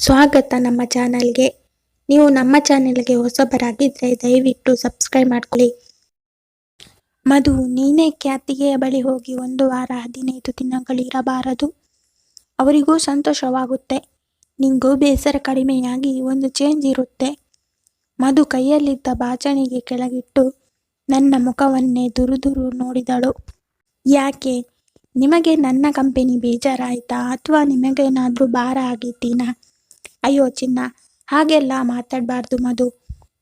ಸ್ವಾಗತ ನಮ್ಮ ಚಾನಲ್ಗೆ. ನೀವು ನಮ್ಮ ಚಾನೆಲ್ಗೆ ಹೊಸಬರಾಗಿದ್ದರೆ ದಯವಿಟ್ಟು ಸಬ್ಸ್ಕ್ರೈಬ್ ಮಾಡ್ಕೊಳ್ಳಿ. ಮಧು, ನೀನೇ ಖ್ಯಾತಿಗೆಯ ಬಳಿ ಹೋಗಿ ಒಂದು ವಾರ ಹದಿನೈದು ದಿನಗಳಿರಬಾರದು. ಅವರಿಗೂ ಸಂತೋಷವಾಗುತ್ತೆ. ನಿಂಗೂ ಬೇಸರ ಕಡಿಮೆಯಾಗಿ ಒಂದು ಚೇಂಜ್ ಇರುತ್ತೆ. ಮಧು ಕೈಯಲ್ಲಿದ್ದ ಬಾಚಣಿಗೆ ಕೆಳಗಿಟ್ಟು ನನ್ನ ಮುಖವನ್ನೇ ದುರುದುರು ನೋಡಿದಳು. ಯಾಕೆ? ನಿಮಗೆ ನನ್ನ ಕಂಪೆನಿ ಬೇಜಾರಾಯಿತಾ? ಅಥವಾ ನಿಮಗೇನಾದರೂ ಭಾರ ಆಗಿದ್ದೀನಾ? ಅಯ್ಯೋ ಚಿನ್ನ, ಹಾಗೆಲ್ಲ ಮಾತಾಡಬಾರ್ದು ಮಧು.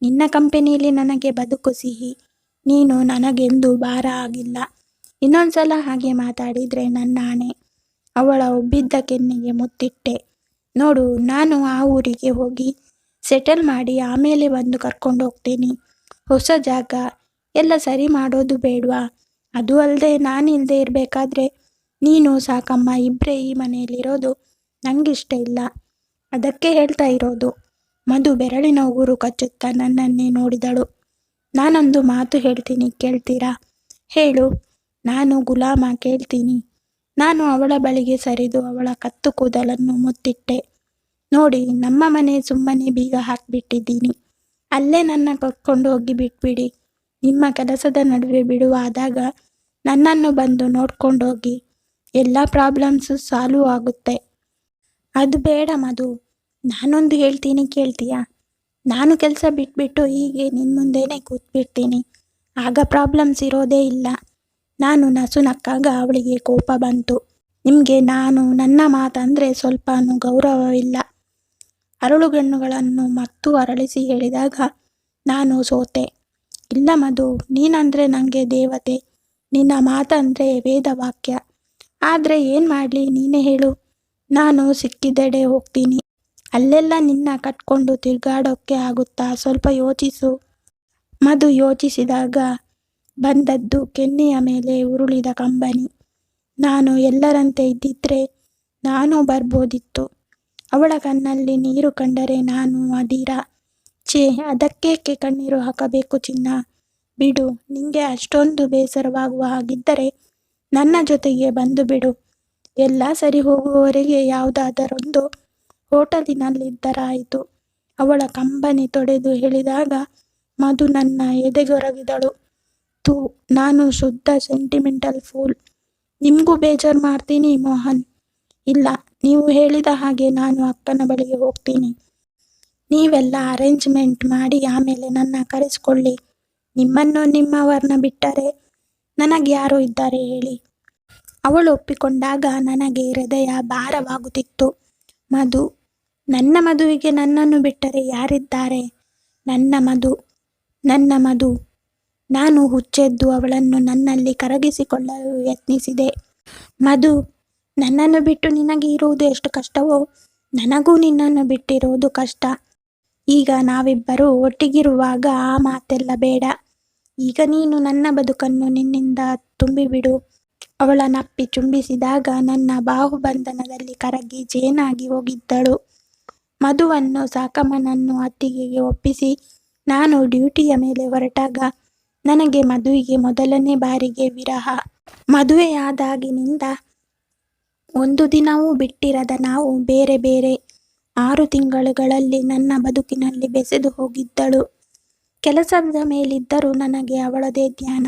ನಿನ್ನ ಕಂಪನಿಯಲ್ಲಿ ನನಗೆ ಬದುಕು ಸಿಹಿ. ನೀನು ನನಗೆಂದು ಭಾರ ಆಗಿಲ್ಲ. ಇನ್ನೊಂದ್ಸಲ ಹಾಗೆ ಮಾತಾಡಿದ್ರೆ ನನ್ನ ಆಣೆ. ಅವಳ ಒಬ್ಬಿದ್ದ ಕೆನ್ನೆಗೆ ಮುತ್ತಿಟ್ಟೆ. ನೋಡು, ನಾನು ಆ ಊರಿಗೆ ಹೋಗಿ ಸೆಟಲ್ ಮಾಡಿ ಆಮೇಲೆ ಬಂದು ಕರ್ಕೊಂಡು ಹೋಗ್ತೀನಿ. ಹೊಸ ಜಾಗ. ಎಲ್ಲ ಸರಿ ಮಾಡೋದು ಬೇಡವಾ? ಅದು ಅಲ್ಲದೆ ನಾನಿಲ್ಲದೆ ಇರಬೇಕಾದ್ರೆ? ನೀನು ಸಾಕಮ್ಮ ಇಬ್ಬರೇ ಈ ಮನೆಯಲ್ಲಿರೋದು. ನನಗಿಷ್ಟ ಇಲ್ಲ. ಅದಕ್ಕೆ ಹೇಳ್ತಾ ಇರೋದು, ಮಧು ಬೆರಳಿನ ಉಗುರು ಕಚ್ಚುತ್ತಾ ನನ್ನನ್ನೇ ನೋಡಿದಳು. ನಾನೊಂದು ಮಾತು ಹೇಳ್ತೀನಿ, ಕೇಳ್ತೀರಾ? ಹೇಳು, ನಾನು ಗುಲಾಮ ಕೇಳ್ತೀನಿ. ನಾನು ಅವಳ ಬಳಿಗೆ ಸರಿದು ಅವಳ ಕತ್ತು ಕೂದಲನ್ನು ಮುತ್ತಿಟ್ಟೆ. ನೋಡಿ, ನಮ್ಮ ಮನೆ ಸುಮ್ಮನೆ ಬೀಗ ಹಾಕಿಬಿಟ್ಟಿದ್ದೀನಿ. ಅಲ್ಲೇ ನನ್ನ ಕರ್ಕೊಂಡು ಹೋಗಿ ಬಿಟ್ಬಿಡಿ. ನಿಮ್ಮ ಕೆಲಸದ ನಡುವೆ ಬಿಡುವಾದಾಗ ನನ್ನನ್ನು ಬಂದು ನೋಡ್ಕೊಂಡೋಗಿ ಎಲ್ಲ ಪ್ರಾಬ್ಲಮ್ಸು ಸಾಲ್ವ್ ಆಗುತ್ತೆ. ಅದು ಬೇಡ ಮಧು. ನಾನೊಂದು ಹೇಳ್ತೀನಿ, ಕೇಳ್ತೀಯಾ? ನಾನು ಕೆಲಸ ಬಿಟ್ಬಿಟ್ಟು ಹೀಗೆ ನಿನ್ನ ಮುಂದೆನೇ ಕೂತ್ಬಿಡ್ತೀನಿ. ಆಗ ಪ್ರಾಬ್ಲಮ್ಸ್ ಇರೋದೇ ಇಲ್ಲ. ನಾನು ನಸು ನಕ್ಕಾಗ ಅವಳಿಗೆ ಕೋಪ ಬಂತು. ನಿಮಗೆ ನಾನು, ನನ್ನ ಮಾತಂದರೆ ಸ್ವಲ್ಪ ಗೌರವವಿಲ್ಲ. ಅರಳುಗಣ್ಣುಗಳನ್ನು ಮತ್ತು ಅರಳಿಸಿ ಹೇಳಿದಾಗ ನಾನು ಸೋತೆ. ಇಲ್ಲ ಮಧು, ನೀನಂದರೆ ನನಗೆ ದೇವತೆ. ನಿನ್ನ ಮಾತಂದರೆ ವೇದವಾಕ್ಯ. ಆದರೆ ಏನು ಮಾಡಲಿ, ನೀನೇ ಹೇಳು. ನಾನು ಸಿಕ್ಕಿದೆಡೆ ಹೋಗ್ತೀನಿ. ಅಲ್ಲೆಲ್ಲ ನಿನ್ನ ಕಟ್ಕೊಂಡು ತಿರುಗಾಡೋಕ್ಕೆ ಆಗುತ್ತಾ? ಸ್ವಲ್ಪ ಯೋಚಿಸು. ಮಧು ಯೋಚಿಸಿದಾಗ ಬಂದದ್ದು ಕೆನ್ನೆಯ ಮೇಲೆ ಉರುಳಿದ ಕಂಬನಿ. ನಾನು ಎಲ್ಲರಂತೆ ಇದ್ದಿದ್ರೆ ನಾನು ಬರ್ಬೋದಿತ್ತು. ಅವಳ ಕಣ್ಣಲ್ಲಿ ನೀರು ಕಂಡರೆ ನಾನು ಅಧೀರ. ಛೇ, ಅದಕ್ಕೇಕೆ ಕಣ್ಣೀರು ಹಾಕಬೇಕು ಚಿನ್ನ? ಬಿಡು, ನಿಂಗೆ ಅಷ್ಟೊಂದು ಬೇಸರವಾಗುವ ಹಾಗಿದ್ದರೆ ನನ್ನ ಜೊತೆಗೆ ಬಂದು ಬಿಡು. ಎಲ್ಲ ಸರಿ ಹೋಗುವವರೆಗೆ ಯಾವುದಾದರೊಂದು ಹೋಟಲಿನಲ್ಲಿದ್ದರಾಯಿತು. ಅವಳ ಕಂಬನಿ ತೊಡೆದು ಹೇಳಿದಾಗ ಮಧು ನನ್ನ ಎದೆಗೊರಗಿದಳು. ತು, ನಾನು ಶುದ್ಧ ಸೆಂಟಿಮೆಂಟಲ್ ಫೂಲ್. ನಿಮಗೂ ಬೇಜಾರು ಮಾಡ್ತೀನಿ ಮೋಹನ್. ಇಲ್ಲ, ನೀವು ಹೇಳಿದ ಹಾಗೆ ನಾನು ಅಕ್ಕನ ಬಳಿಗೆ ಹೋಗ್ತೀನಿ. ನೀವೆಲ್ಲ ಅರೇಂಜ್ಮೆಂಟ್ ಮಾಡಿ ಆಮೇಲೆ ನನ್ನ ಕರೆಸ್ಕೊಳ್ಳಿ. ನಿಮ್ಮನ್ನು ನಿಮ್ಮವರನ್ನ ಬಿಟ್ಟರೆ ನನಗೆ ಯಾರು ಇದ್ದಾರೆ ಹೇಳಿ. ಅವಳು ಒಪ್ಪಿಕೊಂಡಾಗ ನನಗೆ ಹೃದಯ ಭಾರವಾಗುತ್ತಿತ್ತು. ಮಧು, ನನ್ನ ಮದುವಿಗೆ ನನ್ನನ್ನು ಬಿಟ್ಟರೆ ಯಾರಿದ್ದಾರೆ? ನನ್ನ ಮಧು ನನ್ನ ಮಧು. ನಾನು ಹುಚ್ಚೆದ್ದು ಅವಳನ್ನು ನನ್ನಲ್ಲಿ ಕರಗಿಸಿಕೊಳ್ಳಲು ಯತ್ನಿಸಿದೆ. ಮಧು, ನನ್ನನ್ನು ಬಿಟ್ಟು ನಿನಗೆ ಇರುವುದು ಎಷ್ಟು ಕಷ್ಟವೋ, ನನಗೂ ನಿನ್ನನ್ನು ಬಿಟ್ಟಿರುವುದು ಕಷ್ಟ. ಈಗ ನಾವಿಬ್ಬರು ಒಟ್ಟಿಗಿರುವಾಗ ಆ ಮಾತೆಲ್ಲ ಬೇಡ. ಈಗ ನೀನು ನನ್ನ ಬದುಕನ್ನು ನಿನ್ನಿಂದ ತುಂಬಿಬಿಡು. ಅವಳನ್ನಪ್ಪಿ ಚುಂಬಿಸಿದಾಗ ನನ್ನ ಬಾಹುಬಂಧನದಲ್ಲಿ ಕರಗಿ ಜೇನಾಗಿ ಹೋಗಿದ್ದಳು. ಮಧುವನ್ನು ಸಾಕಮ್ಮನನ್ನು ಅತ್ತಿಗೆಗೆ ಒಪ್ಪಿಸಿ, ನಾನು ಡ್ಯೂಟಿಯ ಮೇಲೆ ಹೊರಟಾಗ ನನಗೆ ಮದುವಿಗೆ ಮೊದಲನೇ ಬಾರಿಗೆ ವಿರಹ. ಮದುವೆಯಾದಾಗಿನಿಂದ ಒಂದು ದಿನವೂ ಬಿಟ್ಟಿರದ ನಾವು ಬೇರೆ ಬೇರೆ ಆರು ತಿಂಗಳುಗಳಲ್ಲಿ ನನ್ನ ಬದುಕಿನಲ್ಲಿ ಬೆಸೆದು ಹೋಗಿದ್ದಳು. ಕೆಲಸದ ಮೇಲಿದ್ದರೂ ನನಗೆ ಅವಳದೇ ಧ್ಯಾನ.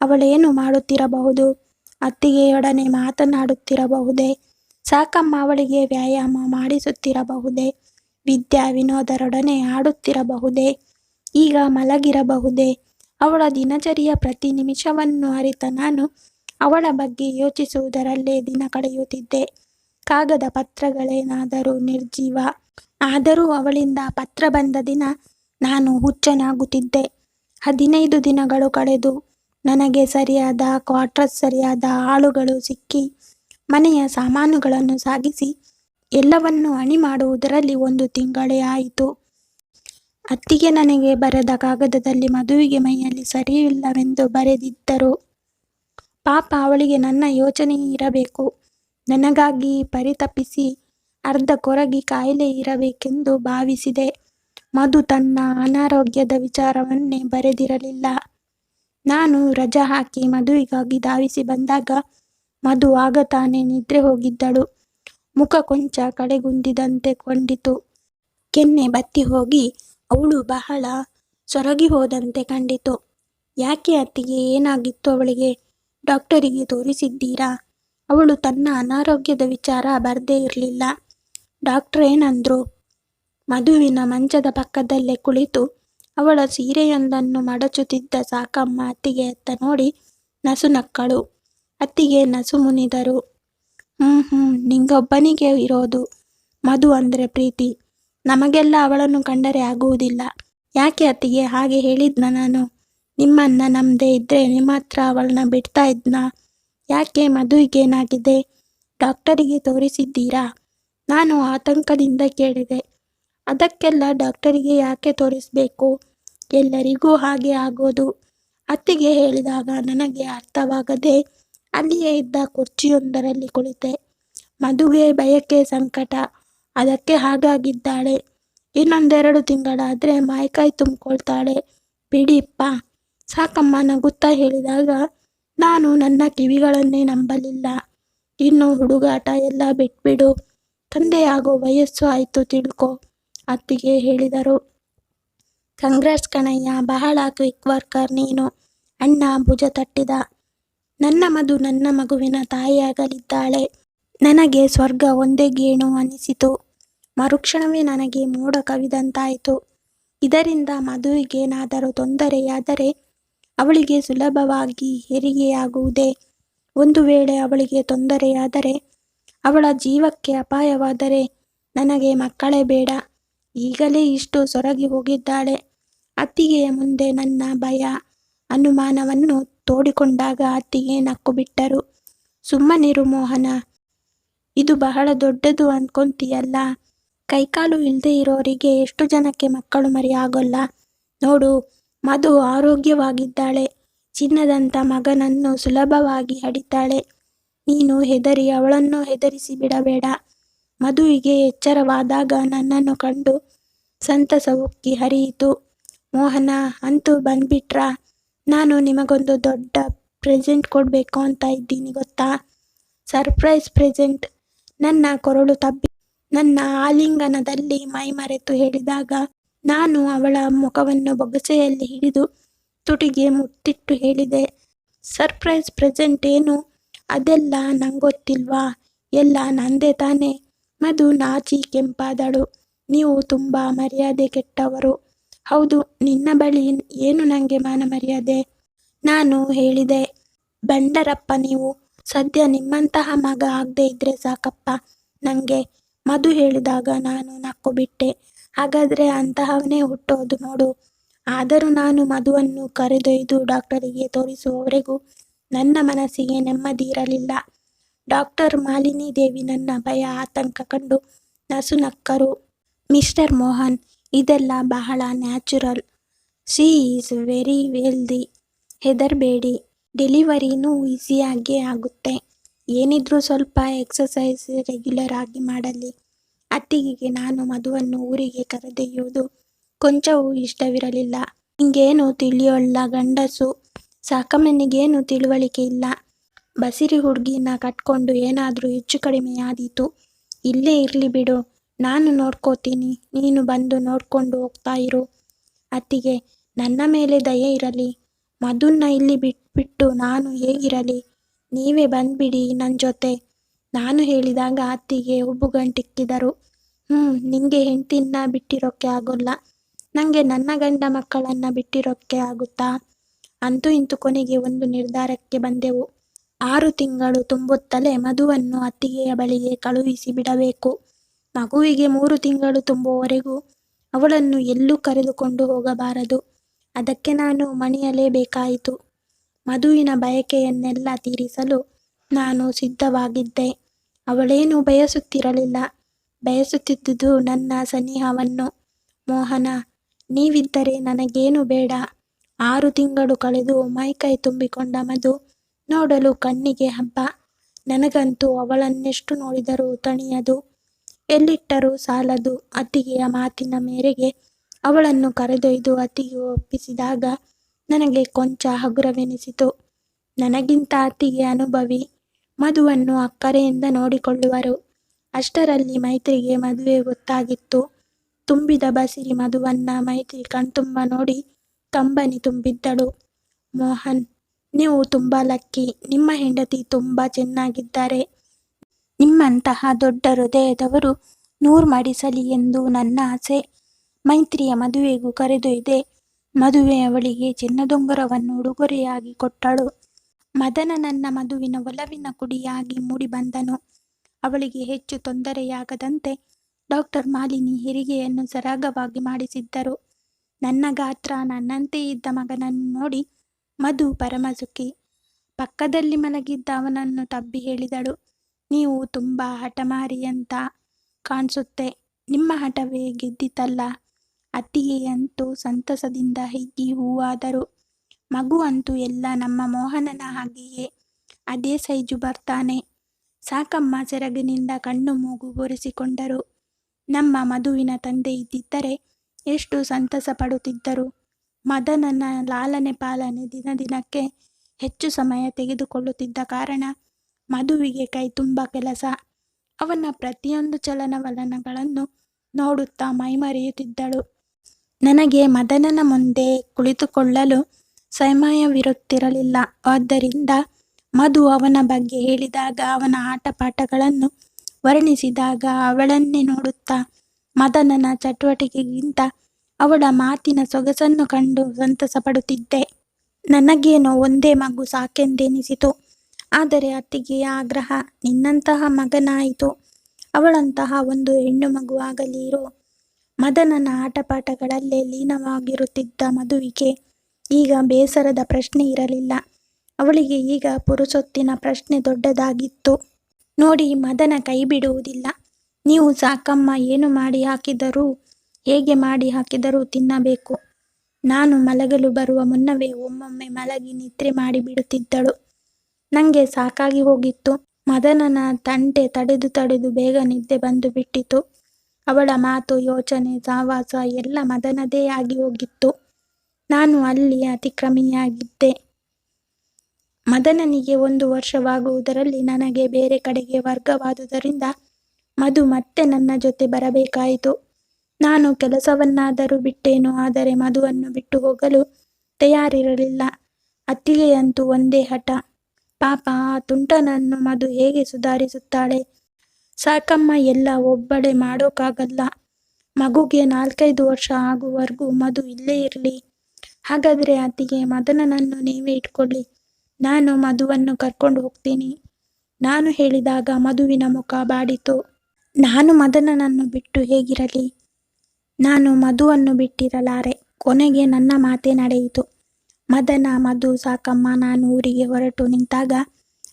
ಅವಳೇನು ಮಾಡುತ್ತಿರಬಹುದು? ಅತ್ತಿಗೆಯೊಡನೆ ಮಾತನಾಡುತ್ತಿರಬಹುದೇ? ಸಾಕಮ್ಮ ಅವಳಿಗೆ ವ್ಯಾಯಾಮ ಮಾಡಿಸುತ್ತಿರಬಹುದೇ? ವಿದ್ಯಾ ವಿನೋದರೊಡನೆ ಆಡುತ್ತಿರಬಹುದೇ ಈಗ ಮಲಗಿರಬಹುದೇ? ಅವಳ ದಿನಚರಿಯ ಪ್ರತಿ ನಿಮಿಷವನ್ನು ಅರಿತ ನಾನು ಅವಳ ಬಗ್ಗೆ ಯೋಚಿಸುವುದರಲ್ಲೇ ದಿನ ಕಳೆಯುತ್ತಿದ್ದೆ. ಕಾಗದ ಪತ್ರಗಳೇನಾದರೂ ನಿರ್ಜೀವ, ಆದರೂ ಅವಳಿಂದ ಪತ್ರ ಬಂದ ದಿನ ನಾನು ಹುಚ್ಚನಾಗುತ್ತಿದ್ದೆ. ಹದಿನೈದು ದಿನಗಳು ಕಳೆದು ನನಗೆ ಸರಿಯಾದ ಕ್ವಾರ್ಟರ್ಸ್ ಸರಿಯಾದ ಆಳುಗಳು ಸಿಕ್ಕಿ, ಮನೆಯ ಸಾಮಾನುಗಳನ್ನು ಸಾಗಿಸಿ ಎಲ್ಲವನ್ನು ಅಣಿ ಮಾಡುವುದರಲ್ಲಿ ಒಂದು ತಿಂಗಳೇ ಆಯಿತು. ಅತ್ತಿಗೆ ನನಗೆ ಬರೆದ ಕಾಗದದಲ್ಲಿ ಮದುವೆಗೆ ಮೈಯಲ್ಲಿ ಸರಿಯಿಲ್ಲವೆಂದು ಬರೆದಿದ್ದರು. ಪಾಪ ಅವಳಿಗೆ ನನ್ನ ಯೋಚನೆ ಇರಬೇಕು. ನನಗಾಗಿ ಪರಿತಪಿಸಿ ಅರ್ಧ ಕೊರಗಿ ಕಾಯಿಲೆ ಇರಬೇಕೆಂದು ಭಾವಿಸಿದೆ. ಮಧು ತನ್ನ ಅನಾರೋಗ್ಯದ ವಿಚಾರವನ್ನೇ ಬರೆದಿರಲಿಲ್ಲ. ನಾನು ರಜಾ ಹಾಕಿ ಮದುವಿಗಾಗಿ ಧಾವಿಸಿ ಬಂದಾಗ ಮಧು ಆಗ ತಾನೇ ನಿದ್ರೆ ಹೋಗಿದ್ದಳು. ಮುಖ ಕೊಂಚ ಕಡೆಗುಂದಿದಂತೆ ಕೊಂಡಿತು. ಕೆನ್ನೆ ಬತ್ತಿ ಹೋಗಿ ಅವಳು ಬಹಳ ಸೊರಗಿ ಹೋದಂತೆ ಕಂಡಿತು. ಯಾಕೆ ಅತ್ತಿಗೆ, ಏನಾಗಿತ್ತು ಅವಳಿಗೆ? ಡಾಕ್ಟರಿಗೆ ತೋರಿಸಿದ್ದೀರಾ? ಅವಳು ತನ್ನ ಅನಾರೋಗ್ಯದ ವಿಚಾರ ಬರದೇ ಇರಲಿಲ್ಲ. ಡಾಕ್ಟರ್ ಏನಂದ್ರು? ಮಧುವಿನ ಮಂಚದ ಪಕ್ಕದಲ್ಲೇ ಕುಳಿತು ಅವಳ ಸೀರೆಯೊಂದನ್ನು ಮಡಚುತ್ತಿದ್ದ ಸಾಕಮ್ಮ ಅತ್ತಿಗೆ ಅತ್ತ ನೋಡಿ ನಸು ನಕ್ಕಳು. ಅತ್ತಿಗೆ ನಸು ಮುನಿದರು. ಹ್ಞೂ ಹ್ಞೂ ನಿಂಗೊಬ್ಬನಿಗೆ ಇರೋದು ಮಧು ಅಂದರೆ ಪ್ರೀತಿ. ನಮಗೆಲ್ಲ ಅವಳನ್ನು ಕಂಡರೆ ಆಗುವುದಿಲ್ಲ. ಯಾಕೆ ಅತ್ತಿಗೆ ಹಾಗೆ ಹೇಳಿದ್ನ ನಾನು? ನಿಮ್ಮನ್ನ ನಮ್ದೇ ಇದ್ದರೆ ನಿಮ್ಮ ಹತ್ರ ಅವಳನ್ನ ಬಿಡ್ತಾ ಇದ್ನ? ಯಾಕೆ ಮಧುವಿಗೇನಾಗಿದೆ ಡಾಕ್ಟರಿಗೆ ತೋರಿಸಿದ್ದೀರಾ? ನಾನು ಆತಂಕದಿಂದ ಕೇಳಿದೆ. ಅದಕ್ಕೆಲ್ಲ ಡಾಕ್ಟರಿಗೆ ಯಾಕೆ ತೋರಿಸ್ಬೇಕು? ಎಲ್ಲರಿಗೂ ಹಾಗೆ ಆಗೋದು. ಅತ್ತಿಗೆ ಹೇಳಿದಾಗ ನನಗೆ ಅರ್ಥವಾಗದೆ ಅಲ್ಲಿಯೇ ಇದ್ದ ಕುರ್ಚಿಯೊಂದರಲ್ಲಿ ಕುಳಿತೆ. ಮದುವೆ ಬಯಕೆ ಸಂಕಟ. ಅದಕ್ಕೆ ಹಾಗಾಗಿದ್ದಾಳೆ. ಇನ್ನೊಂದೆರಡು ತಿಂಗಳಾದರೆ ಮಾಯಕಾಯಿ ತುಂಬಿಕೊಳ್ತಾಳೆ. ಬಿಡಿಪ್ಪ. ಸಾಕಮ್ಮ ನಗುತ್ತಾ ಹೇಳಿದಾಗ, ನಾನು ನನ್ನ ಕಿವಿಗಳನ್ನೇ ನಂಬಲಿಲ್ಲ. ಇನ್ನು ಹುಡುಗಾಟ ಎಲ್ಲ ಬಿಟ್ಬಿಡು. ತಂದೆಯಾಗೋ ವಯಸ್ಸು ಆಯಿತು ತಿಳ್ಕೊ, ಅತ್ತಿಗೆ ಹೇಳಿದರು. ಕಂಗ್ರಾಟ್ಸ್ ಕಣಯ್ಯ, ಬಹಳ ಕ್ವಿಕ್ ವರ್ಕರ್ ನೀನು. ಅಣ್ಣ ಭುಜ ತಟ್ಟಿದ. ನನ್ನ ಮಧು ನನ್ನ ಮಗುವಿನ ತಾಯಿಯಾಗಲಿದ್ದಾಳೆ. ನನಗೆ ಸ್ವರ್ಗ ಒಂದೇ ಗೇಣು ಅನಿಸಿತು ಮರುಕ್ಷಣವೇ ನನಗೆ ಮೋಡ ಕವಿದಂತಾಯಿತು. ಇದರಿಂದ ಮಧುವಿಗೇನಾದರೂ ತೊಂದರೆಯಾದರೆ ಅವಳಿಗೆ ಸುಲಭವಾಗಿ ಹೆರಿಗೆಯಾಗುವುದೇ? ಒಂದು ವೇಳೆ ಅವಳಿಗೆ ತೊಂದರೆಯಾದರೆ, ಅವಳ ಜೀವಕ್ಕೆ ಅಪಾಯವಾದರೆ ನನಗೆ ಮಕ್ಕಳೇ ಬೇಡ. ಈಗಲೇ ಇಷ್ಟು ಸೊರಗಿ ಹೋಗಿದ್ದಾಳೆ. ಅತ್ತಿಗೆಯ ಮುಂದೆ ನನ್ನ ಭಯ. ಅನುಮಾನವನ್ನು ತೋಡಿಕೊಂಡಾಗ ಅತ್ತಿಗೆ ನಕ್ಕು ಬಿಟ್ಟರು. ಸುಮ್ಮನಿರು ಮೋಹನ. ಇದು ಬಹಳ ದೊಡ್ಡದು ಅನ್ಕೊಂತೀಯಲ್ಲ? ಕೈಕಾಲು ಇಲ್ಲದೆ ಇರೋರಿಗೆ ಎಷ್ಟು ಜನಕ್ಕೆ ಮಕ್ಕಳು ಮರಿ ಆಗೋಲ್ಲ ನೋಡು, ಮಧು ಆರೋಗ್ಯವಾಗಿದ್ದಾಳೆ. ಚಿನ್ನದಂಥ ಮಗನನ್ನು ಸುಲಭವಾಗಿ ಹಡಿತಾಳೆ ನೀನು ಹೆದರಿ, ಅವಳನ್ನು ಹೆದರಿಸಿ ಬಿಡಬೇಡ. ಮಧುವಿಗೆ ಎಚ್ಚರವಾದಾಗ ನನ್ನನ್ನು ಕಂಡು ಸಂತಸ ಉಕ್ಕಿ ಹರಿಯಿತು ಮೋಹನ, ಅಂತೂ ಬಂದ್ಬಿಟ್ರಾ? ನಾನು ನಿಮಗೊಂದು ದೊಡ್ಡ ಪ್ರೆಸೆಂಟ್ ಕೊಡಬೇಕು ಅಂತ ಇದ್ದೀನಿ, ಗೊತ್ತಾ? Surprise present. ನನ್ನ ಕೊರಳು ತಬ್ಬಿ, ನನ್ನ ಆಲಿಂಗನದಲ್ಲಿ ಮೈಮರೆತು ಹೇಳಿದಾಗ ನಾನು ಅವಳ ಮುಖವನ್ನು ಬೊಗಸೆಯಲ್ಲಿ ಹಿಡಿದು ತುಟಿಗೆ ಮುತ್ತಿಟ್ಟು ಹೇಳಿದೆ, ಸರ್ಪ್ರೈಸ್ ಪ್ರೆಸೆಂಟ್ ಏನು? ಅದೆಲ್ಲ ನಂಗೊತ್ತಿಲ್ವಾ? ಎಲ್ಲ ನಂದೇ ತಾನೆ? ಮಧು ನಾಚಿ ಕೆಂಪಾದಳು. ನೀವು ತುಂಬ ಮರ್ಯಾದೆ ಕೆಟ್ಟವರು. ಹೌದು, ನಿನ್ನ ಬಳಿ ಏನು ನನಗೆ ಮಾನ ಮರ್ಯಾದೆ? ನಾನು ಹೇಳಿದೆ, ಬಂಡರಪ್ಪ ನೀವು, ಸದ್ಯ ನಿಮ್ಮಂತಹ ಮಗ ಆಗದೆ ಇದ್ರೆ ಸಾಕಪ್ಪ. ನನಗೆ ಮಧು ಹೇಳಿದಾಗ ನಾನು ನಕ್ಕು ಬಿಟ್ಟೆ ಹಾಗಾದ್ರೆ ಅಂತಹವನೇ ಹುಟ್ಟೋದು ನೋಡು. ಆದರೂ ನಾನು ಮಧುವನ್ನು ಕರೆದೊಯ್ದು ಡಾಕ್ಟರಿಗೆ ತೋರಿಸುವವರೆಗೂ ನನ್ನ ಮನಸ್ಸಿಗೆ ನೆಮ್ಮದಿ ಇರಲಿಲ್ಲ. ಡಾಕ್ಟರ್ ಮಾಲಿನಿ ದೇವಿ ನನ್ನ ಭಯ, ಆತಂಕ ಕಂಡು ನಸು ನಕ್ಕರು. ಮಿಸ್ಟರ್ ಮೋಹನ್ ಇದೆಲ್ಲ ಬಹಳ natural. She is very wealthy ಹೆದರಬೇಡಿ. ಡೆಲಿವರಿನೂ ಈಸಿಯಾಗೇ ಆಗುತ್ತೆ. ಏನಿದ್ರೂ ಸ್ವಲ್ಪ ಎಕ್ಸಸೈಸ್ ರೆಗ್ಯುಲರ್ ಆಗಿ ಮಾಡಲಿ. ಅತ್ತಿಗೆಗೆ ನಾನು ಮಧುವನ್ನು ಊರಿಗೆ ಕರೆದೊಯ್ಯುವುದು ಕೊಂಚವೂ ಇಷ್ಟವಿರಲಿಲ್ಲ. ಹಿಂಗೇನು ತಿಳಿಯೋಲ್ಲ ಗಂಡಸು. ಸಾಕಮ್ಮನಿಗೇನು ತಿಳುವಳಿಕೆ ಇಲ್ಲ. ಬಸಿರಿ ಹುಡುಗಿನ ಕಟ್ಕೊಂಡು ಏನಾದರೂ ಹೆಚ್ಚು ಕಡಿಮೆ ಆದೀತು. ಇಲ್ಲೇ ಇರಲಿ ಬಿಡು. ನಾನು ನೋಡ್ಕೋತೀನಿ. ನೀನು ಬಂದು ನೋಡ್ಕೊಂಡು ಹೋಗ್ತಾ ಇರು. ಅತ್ತಿಗೆ, ನನ್ನ ಮೇಲೆ ದಯೆ ಇರಲಿ. ಮಧುನ್ನ ಇಲ್ಲಿ ಬಿಟ್ಬಿಟ್ಟು ನಾನು ಹೇಗಿರಲಿ? ನೀವೇ ಬಂದ್ಬಿಡಿ ನನ್ನ ಜೊತೆ. ನಾನು ಹೇಳಿದಾಗ ಅತ್ತಿಗೆ ಉಬ್ಬುಗಂಟಿಕ್ಕಿದರು. ಹ್ಞೂ ನಿಂಗೆ ಹೆಂಡ್ತಿನ್ನ ಬಿಟ್ಟಿರೋಕ್ಕೆ ಆಗೋಲ್ಲ. ನನಗೆ ನನ್ನ ಗಂಡ ಮಕ್ಕಳನ್ನು ಬಿಟ್ಟಿರೋಕ್ಕೆ ಆಗುತ್ತಾ? ಅಂತೂ ಇಂತೂ ಕೊನೆಗೆ ಒಂದು ನಿರ್ಧಾರಕ್ಕೆ ಬಂದೆವು. ಆರು ತಿಂಗಳು ತುಂಬುತ್ತಲೇ ಮಧುವನ್ನು ಅತ್ತಿಗೆಯ ಬಳಿಗೆ ಕಳುಹಿಸಿ ಬಿಡಬೇಕು. ಮಗುವಿಗೆ ಮೂರು ತಿಂಗಳು ತುಂಬುವವರೆಗೂ ಅವಳನ್ನು ಎಲ್ಲೂ ಕರೆದುಕೊಂಡು ಹೋಗಬಾರದು. ಅದಕ್ಕೆ ನಾನು ಮಣಿಯಲೇಬೇಕಾಯಿತು. ಮಧುವಿನ ಬಯಕೆಯನ್ನೆಲ್ಲ ತೀರಿಸಲು ನಾನು ಸಿದ್ಧವಾಗಿದ್ದೆ. ಅವಳೇನು ಬಯಸುತ್ತಿರಲಿಲ್ಲ. ಬಯಸುತ್ತಿದ್ದುದು ನನ್ನ ಸನಿಹವನ್ನು. ಮೋಹನ, ನೀವಿದ್ದರೆ ನನಗೇನು ಬೇಡ. ಆರು ತಿಂಗಳು ಕಳೆದು ಮೈಕೈ ತುಂಬಿಕೊಂಡ ಮಧು ನೋಡಲು ಕಣ್ಣಿಗೆ ಹಬ್ಬ. ನನಗಂತೂ ಅವಳನ್ನೆಷ್ಟು ನೋಡಿದರೂ ತಣಿಯದು. ಎಲ್ಲಿಟ್ಟರೂ ಸಾಲದು ಅತ್ತಿಗೆಯ ಮಾತಿನ ಮೇರೆಗೆ ಅವಳನ್ನು ಕರೆದೊಯ್ದು ಅತ್ತಿಗೆ ಒಪ್ಪಿಸಿದಾಗ ನನಗೆ ಕೊಂಚ ಹಗುರವೆನಿಸಿತು ನನಗಿಂತ ಅತ್ತಿಗೆ ಅನುಭವಿ ಮಧುವನ್ನು ಅಕ್ಕರೆಯಿಂದ ನೋಡಿಕೊಳ್ಳುವರು ಅಷ್ಟರಲ್ಲಿ ಮೈತ್ರಿಗೆ ಮದುವೆ ಗೊತ್ತಾಗಿತ್ತು. ತುಂಬಿದ ಬಸಿರಿ ಮಧುವನ್ನ ಮೈತ್ರಿ ಕಣ್ತುಂಬ ನೋಡಿ ಕಂಬನಿ ತುಂಬಿದ್ದಳು. ಮೋಹನ್, ನೀವು ತುಂಬ ಲಕ್ಕಿ. ನಿಮ್ಮ ಹೆಂಡತಿ ತುಂಬ ಚೆನ್ನಾಗಿದ್ದಾರೆ. ನಿಮ್ಮಂತಹ ದೊಡ್ಡ ಹೃದಯದವರು ನೂರ್ ಮಾಡಿಸಲಿ ಎಂದು ನನ್ನ ಆಸೆ. ಮೈತ್ರಿಯ ಮದುವೆಗೂ ಕರೆದೊಯ್ದೆ. ಮದುವೆ ಅವಳಿಗೆ ಚಿನ್ನದುಂಗುರವನ್ನು ಉಡುಗೊರೆಯಾಗಿ ಕೊಟ್ಟಳು. ಮದನ ನನ್ನ ಮಧುವಿನ ಒಲವಿನ ಕುಡಿಯಾಗಿ ಮೂಡಿಬಂದನು. ಅವಳಿಗೆ ಹೆಚ್ಚು ತೊಂದರೆಯಾಗದಂತೆ ಡಾಕ್ಟರ್ ಮಾಲಿನಿ ಹೆರಿಗೆಯನ್ನು ಸರಾಗವಾಗಿ ಮಾಡಿಸಿದ್ದರು. ನನ್ನ ಗಾತ್ರ, ನನ್ನಂತೆ ಇದ್ದ ಮಗನನ್ನು ನೋಡಿ ಮಧು ಪರಮಸುಖಿ. ಪಕ್ಕದಲ್ಲಿ ಮಲಗಿದ್ದ ಅವನನ್ನು ತಬ್ಬಿ ಹೇಳಿದಳು, ನೀವು ತುಂಬಾ ಹಠಮಾರಿ ಅಂತ ಕಾಣಿಸುತ್ತೆ ನಿಮ್ಮ ಹಠವೇ ಗೆದ್ದಿತಲ್ಲ. ಅತ್ತಿಗೆಯಂತೂ ಸಂತಸದಿಂದ ಹಿಗ್ಗಿ ಹೂವಾದರು. ಮಗು ಅಂತೂ ಎಲ್ಲ ನಮ್ಮ ಮೋಹನನ ಹಾಗೆಯೇ ಅದೇ ಸೈಜು ಬರ್ತಾನೆ. ಸಾಕಮ್ಮ ಸೆರಗಿನಿಂದ ಕಣ್ಣು ಮೂಗು ಬೋರಿಸಿಕೊಂಡರು ನಮ್ಮ ಮಧುವಿನ ತಂದೆ ಇದ್ದಿದ್ದರೆ ಎಷ್ಟು ಸಂತಸ ಪಡುತ್ತಿದ್ದರು. ಮದನನ ಲಾಲನೆ ಪಾಲನೆ ದಿನ ದಿನಕ್ಕೆ ಹೆಚ್ಚು ಸಮಯ ತೆಗೆದುಕೊಳ್ಳುತ್ತಿದ್ದ ಕಾರಣ ಮಧುವಿಗೆ ಕೈತುಂಬ ಕೆಲಸ. ಅವನ ಪ್ರತಿಯೊಂದು ಚಲನವಲನಗಳನ್ನು ನೋಡುತ್ತಾ ಮೈಮರೆಯುತ್ತಿದ್ದಳು. ನನಗೆ ಮದನನ ಮುಂದೆ ಕುಳಿತುಕೊಳ್ಳಲು ಸಮಯವಿರುತ್ತಿರಲಿಲ್ಲ. ಆದ್ದರಿಂದ ಮಧು ಅವನ ಬಗ್ಗೆ ಹೇಳಿದಾಗ, ಅವನ ಆಟಪಾಠಗಳನ್ನು ವರ್ಣಿಸಿದಾಗ ಅವಳನ್ನೇ ನೋಡುತ್ತಾ ಮದನನ ಚಟುವಟಿಕೆಗಿಂತ ಅವಳ ಮಾತಿನ ಸೊಗಸನ್ನು ಕಂಡು ಸಂತಸಪಡುತ್ತಿದ್ದೆ. ನನಗೇನೋ ಒಂದೇ ಮಗು ಸಾಕೆಂದೆನಿಸಿತು. ಆದರೆ ಅತ್ತಿಗೆಯ ಆಗ್ರಹ. ನಿನ್ನಂತಹ ಮಗನಾಯಿತು. ಅವಳಂತಹ ಒಂದು ಹೆಣ್ಣು ಮಗುವಾಗಲೀರೋ ಮದನನ ಆಟಪಾಠಗಳಲ್ಲೇ ಲೀನವಾಗಿರುತ್ತಿದ್ದ ಮಧುವಿಗೆ ಈಗ ಬೇಸರದ ಪ್ರಶ್ನೆ ಇರಲಿಲ್ಲ. ಅವಳಿಗೆ ಈಗ ಪುರುಸೊತ್ತಿನ ಪ್ರಶ್ನೆ ದೊಡ್ಡದಾಗಿತ್ತು. ನೋಡಿ ಮದನ ಕೈ ಬಿಡುವುದಿಲ್ಲ ನೀವು ಸಾಕಮ್ಮ ಏನು ಮಾಡಿ ಹಾಕಿದರೂ, ಹೇಗೆ ಮಾಡಿ ಹಾಕಿದರೂ ತಿನ್ನಬೇಕು. ನಾನು ಮಲಗಲು ಬರುವ ಮುನ್ನವೇ ಒಮ್ಮೊಮ್ಮೆ ಮಲಗಿ ನಿದ್ರೆ ಮಾಡಿಬಿಡುತ್ತಿದ್ದಳು. ನಂಗೆ ಸಾಕಾಗಿ ಹೋಗಿತ್ತು. ಮದನನ ತಂಟೆ ತಡೆದು ತಡೆದು ಬೇಗ ನಿದ್ದೆ ಬಂದುಬಿಟ್ಟಿತು. ಅವಳ ಮಾತು, ಯೋಚನೆ, ಸಹವಾಸ ಎಲ್ಲ ಮದನದೇ ಆಗಿ ಹೋಗಿತ್ತು. ನಾನು ಅಲ್ಲಿ ಅತಿಕ್ರಮಿಯಾಗಿದ್ದೆ. ಮದನನಿಗೆ ಒಂದು ವರ್ಷವಾಗುವುದರಲ್ಲಿ ನನಗೆ ಬೇರೆ ಕಡೆಗೆ ವರ್ಗವಾದುದರಿಂದ ಮಧು ಮತ್ತೆ ನನ್ನ ಜೊತೆ ಬರಬೇಕಾಯಿತು. ನಾನು ಕೆಲಸವನ್ನಾದರೂ ಬಿಟ್ಟೇನು ಆದರೆ ಮಧುವನ್ನು ಬಿಟ್ಟು ಹೋಗಲು ತಯಾರಿರಲಿಲ್ಲ. ಅತ್ತಿಗೆಯಂತೂ ಒಂದೇ ಹಠ. ಪಾಪ ಆ ತುಂಟನನ್ನು ಮಧು ಹೇಗೆ ಸುಧಾರಿಸುತ್ತಾಳೆ. ಸಾಕಮ್ಮ ಎಲ್ಲ ಒಬ್ಬಳೆ ಮಾಡೋಕ್ಕಾಗಲ್ಲ. ಮಗುಗೆ ನಾಲ್ಕೈದು ವರ್ಷ ಆಗುವವರೆಗೂ ಮಧು ಇಲ್ಲೇ ಇರಲಿ ಹಾಗಾದ್ರೆ ಅತ್ತಿಗೆ ಮದನನನ್ನು ನೀವೇ ಇಟ್ಕೊಳ್ಳಿ. ನಾನು ಮಧುವನ್ನು ಕರ್ಕೊಂಡು ಹೋಗ್ತೀನಿ. ನಾನು ಹೇಳಿದಾಗ ಮಧುವಿನ ಮುಖ ಬಾಡಿತು. ನಾನು ಮದನನನ್ನು ಬಿಟ್ಟು ಹೇಗಿರಲಿ. ನಾನು ಮಧುವನ್ನು ಬಿಟ್ಟಿರಲಾರೆ. ಕೊನೆಗೆ ನನ್ನ ಮಾತೇ ನಡೆಯಿತು. ಮದನ, ಮಧು, ಸಾಕಮ್ಮ ನಾನು ಊರಿಗೆ ಹೊರಟು ನಿಂತಾಗ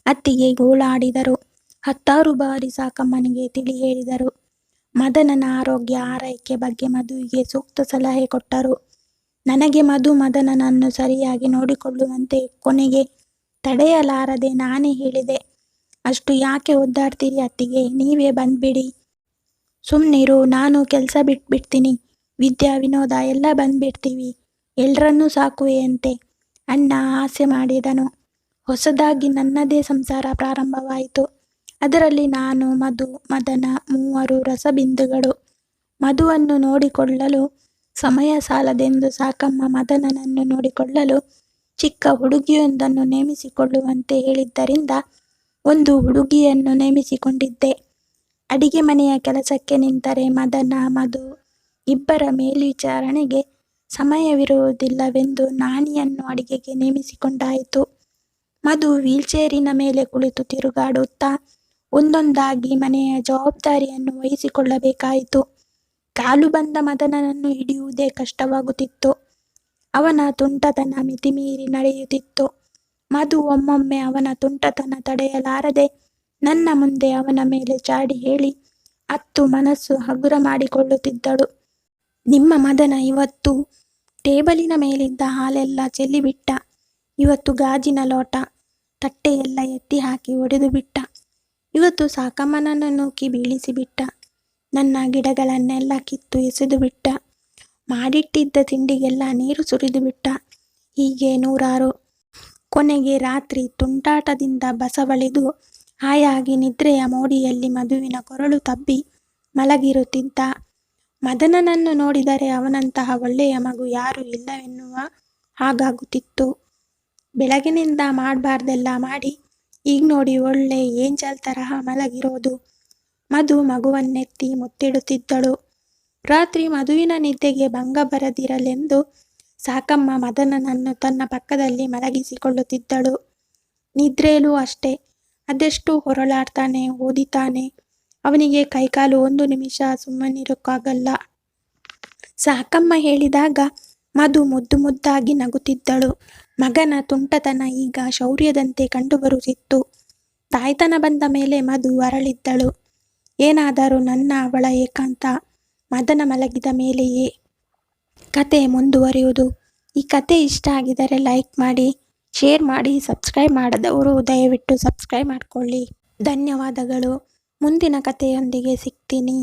ಅತ್ತಿಗೆ ಗೋಳಾಡಿದರು. ಹತ್ತಾರು ಬಾರಿ ಸಾಕಮ್ಮನಿಗೆ ತಿಳಿ ಹೇಳಿದರು. ಮದನನ ಆರೋಗ್ಯ, ಆರೈಕೆ ಬಗ್ಗೆ ಮಧುವಿಗೆ ಸೂಕ್ತ ಸಲಹೆ ಕೊಟ್ಟರು. ನನಗೆ ಮಧು ಮದನನನ್ನು ಸರಿಯಾಗಿ ನೋಡಿಕೊಳ್ಳುವಂತೆ ಕೊನೆಗೆ ತಡೆಯಲಾರದೆ ನಾನೇ ಹೇಳಿದೆ. ಅಷ್ಟು ಯಾಕೆ ಒದ್ದಾಡ್ತೀರಿ ಅತ್ತಿಗೆ. ನೀವೇ ಬಂದ್ಬಿಡಿ. ಸುಮ್ಮನಿರು ನಾನು ಕೆಲಸ ಬಿಟ್ಬಿಡ್ತೀನಿ. ವಿದ್ಯಾ, ವಿನೋದ ಎಲ್ಲ ಬಂದ್ಬಿಡ್ತೀವಿ. ಎಲ್ರನ್ನೂ ಸಾಕುವೆಯಂತೆ. ಅಣ್ಣ ಆಸೆ ಮಾಡಿದನು. ಹೊಸದಾಗಿ ನನ್ನದೇ ಸಂಸಾರ ಪ್ರಾರಂಭವಾಯಿತು. ಅದರಲ್ಲಿ ನಾನು, ಮಧು, ಮದನ ಮೂವರು ರಸಬಿಂದುಗಳು. ಮಧುವನ್ನು ನೋಡಿಕೊಳ್ಳಲು ಸಮಯ ಸಾಲದೆಂದು ಸಾಕಮ್ಮ ಮದನನನ್ನು ನೋಡಿಕೊಳ್ಳಲು ಚಿಕ್ಕ ಹುಡುಗಿಯೊಂದನ್ನು ನೇಮಿಸಿಕೊಳ್ಳುವಂತೆ ಹೇಳಿದ್ದರಿಂದ ಒಂದು ಹುಡುಗಿಯನ್ನು ನೇಮಿಸಿಕೊಂಡಿದ್ದೆ. ಅಡಿಗೆ ಮನೆಯ ಕೆಲಸಕ್ಕೆ ನಿಂತರೆ ಮದನ, ಮಧು ಇಬ್ಬರ ಮೇಲ್ವಿಚಾರಣೆಗೆ ಸಮಯವಿರುವುದಿಲ್ಲವೆಂದು ನಾಣಿಯನ್ನು ಅಡಿಗೆಗೆ ನೇಮಿಸಿಕೊಂಡಾಯಿತು. ಮಧು ವೀಲ್ಚೇರಿನ ಮೇಲೆ ಕುಳಿತು ತಿರುಗಾಡುತ್ತಾ ಒಂದೊಂದಾಗಿ ಮನೆಯ ಜವಾಬ್ದಾರಿಯನ್ನು ವಹಿಸಿಕೊಳ್ಳಬೇಕಾಯಿತು. ಕಾಲು ಬಂದ ಮದನನನ್ನು ಹಿಡಿಯುವುದೇ ಕಷ್ಟವಾಗುತ್ತಿತ್ತು. ಅವನ ತುಂಟತನ ಮಿತಿಮೀರಿ ನಡೆಯುತ್ತಿತ್ತು. ಮಧು ಒಮ್ಮೊಮ್ಮೆ ಅವನ ತುಂಟತನ ತಡೆಯಲಾರದೆ ನನ್ನ ಮುಂದೆ ಅವನ ಮೇಲೆ ಚಾಡಿ ಹೇಳಿ ಅತ್ತು ಮನಸ್ಸು ಹಗುರ ಮಾಡಿಕೊಳ್ಳುತ್ತಿದ್ದಳು. ನಿಮ್ಮ ಮದನ ಇವತ್ತು ಟೇಬಲಿನ ಮೇಲಿದ್ದ ಹಾಲೆಲ್ಲ ಚೆಲ್ಲಿಬಿಟ್ಟ. ಇವತ್ತು ಗಾಜಿನ ಲೋಟ, ತಟ್ಟೆಯೆಲ್ಲ ಎತ್ತಿ ಹಾಕಿ ಒಡೆದುಬಿಟ್ಟ. ಇವತ್ತು ಸಾಕಮ್ಮನನ್ನು ನೂಕಿ ಬೀಳಿಸಿಬಿಟ್ಟ. ನನ್ನ ಗಿಡಗಳನ್ನೆಲ್ಲ ಕಿತ್ತು ಎಸೆದುಬಿಟ್ಟ. ಮಾಡಿಟ್ಟಿದ್ದ ತಿಂಡಿಗೆಲ್ಲ ನೀರು ಸುರಿದುಬಿಟ್ಟ. ಹೀಗೆ ನೂರಾರು. ಕೊನೆಗೆ ರಾತ್ರಿ ತುಂಟಾಟದಿಂದ ಬಸವಳಿದು ಹಾಯಾಗಿ ನಿದ್ರೆಯ ಮೋಡಿಯಲ್ಲಿ ಮದುವಿನ ಕೊರಳು ತಬ್ಬಿ ಮಲಗಿರುತ್ತಿದ್ದ. ಮದನನನ್ನು ನೋಡಿದರೆ ಅವನಂತಹ ಒಳ್ಳೆಯ ಮಗು ಯಾರೂ ಇಲ್ಲವೆನ್ನುವ ಹಾಗಾಗುತ್ತಿತ್ತು. ಬೆಳಗಿನಿಂದ ಮಾಡಬಾರ್ದೆಲ್ಲ ಮಾಡಿ, ಈಗ ನೋಡಿ ಒಳ್ಳೆ ಏಂಜಲ್ ತರಹ ಮಲಗಿರೋದು. ಮಧು ಮಗುವನ್ನೆತ್ತಿ ಮುತ್ತಿಡುತ್ತಿದ್ದಳು. ರಾತ್ರಿ ಮಧುವಿನ ನಿದ್ದೆಗೆ ಭಂಗ ಬರದಿರಲೆಂದು ಸಾಕಮ್ಮ ಮದನನನ್ನು ತನ್ನ ಪಕ್ಕದಲ್ಲಿ ಮಲಗಿಸಿಕೊಳ್ಳುತ್ತಿದ್ದಳು. ನಿದ್ರೇಲೂ ಅಷ್ಟೇ, ಅದೆಷ್ಟು ಹೊರಳಾಡ್ತಾನೆ, ಓದಿತಾನೆ. ಅವನಿಗೆ ಕೈಕಾಲು ಒಂದು ನಿಮಿಷ ಸುಮ್ಮನಿರೋಕ್ಕಾಗಲ್ಲ. ಸಾಕಮ್ಮ ಹೇಳಿದಾಗ ಮಧು ಮುದ್ದು ಮುದ್ದಾಗಿ ನಗುತ್ತಿದ್ದಳು. ಮಗನ ತುಂಟತನ ಈಗ ಶೌರ್ಯದಂತೆ ಕಂಡುಬರುತ್ತಿತ್ತು. ತಾಯ್ತನ ಬಂದ ಮೇಲೆ ಮಧು ಅರಳಿದ್ದಳು. ಏನಾದರೂ ನನ್ನ ಅವಳ ಏಕಾಂತ ಮದನ ಮಲಗಿದ ಮೇಲೆಯೇ ಕತೆ ಮುಂದುವರಿಯುವುದು. ಈ ಕತೆ ಇಷ್ಟ ಆಗಿದರೆ ಲೈಕ್ ಮಾಡಿ, ಶೇರ್ ಮಾಡಿ, ಸಬ್ಸ್ಕ್ರೈಬ್ ಮಾಡದವರು ದಯವಿಟ್ಟು ಸಬ್ಸ್ಕ್ರೈಬ್ ಮಾಡಿಕೊಳ್ಳಿ ಧನ್ಯವಾದಗಳು. ಮುಂದಿನ ಕತೆಯೊಂದಿಗೆ ಸಿಗ್ತೀನಿ.